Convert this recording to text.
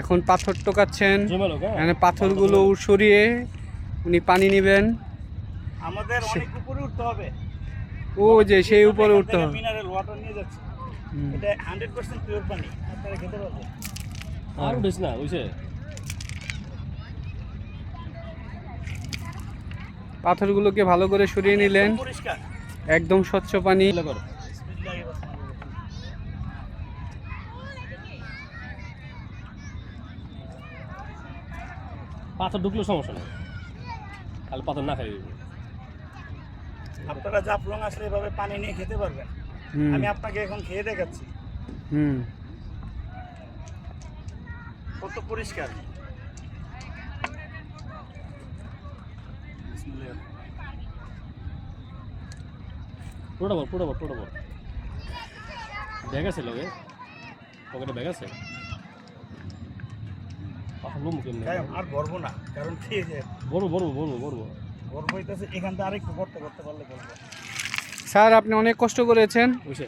এখন পাথর টোকাচ্ছেন। হ্যাঁ? এখানে পাথরগুলো সরিয়ে উনি পানি নেবেন। আমাদের অনেক উপরে উঠতে হবে। ও যে সেই উপরে উঠতে হবে। মিনারেল ওয়াটার নিয়ে যাচ্ছে। এটা হান্ড্রেড পার্সেন্ট পিওর পানি। আপনারা খেতে পারবেন। আর উঠিস না বুঝছে? পাথরগুলোকে ভালো করে সরিয়ে নিলেন। একদম স্বচ্ছ পানি। পাথর ঢুকলেও সমস্যা নেই। খালি পাথর না খাই দিবি। আপনারা জাফলং আসলে এভাবে পানি নিয়ে খেতে পারবেন। আমি আপনাকে এখন খেয়ে দেখাচ্ছি। হুম। কত পরিষ্কার। পুরোটা বল পুরোটা বল পুরোটা বল। ব্যাগ আছে লগে? পকেটে ব্যাগ আছে? লোম কেমনি আর ভরবো না কারণ খেয়ে যায় বলব বলব বলব বলব গর্ব হইতেছে এখান থেকে আরেকটু করতে করতে পারলে বলব স্যার আপনি অনেক কষ্ট করেছেন। বুঝছে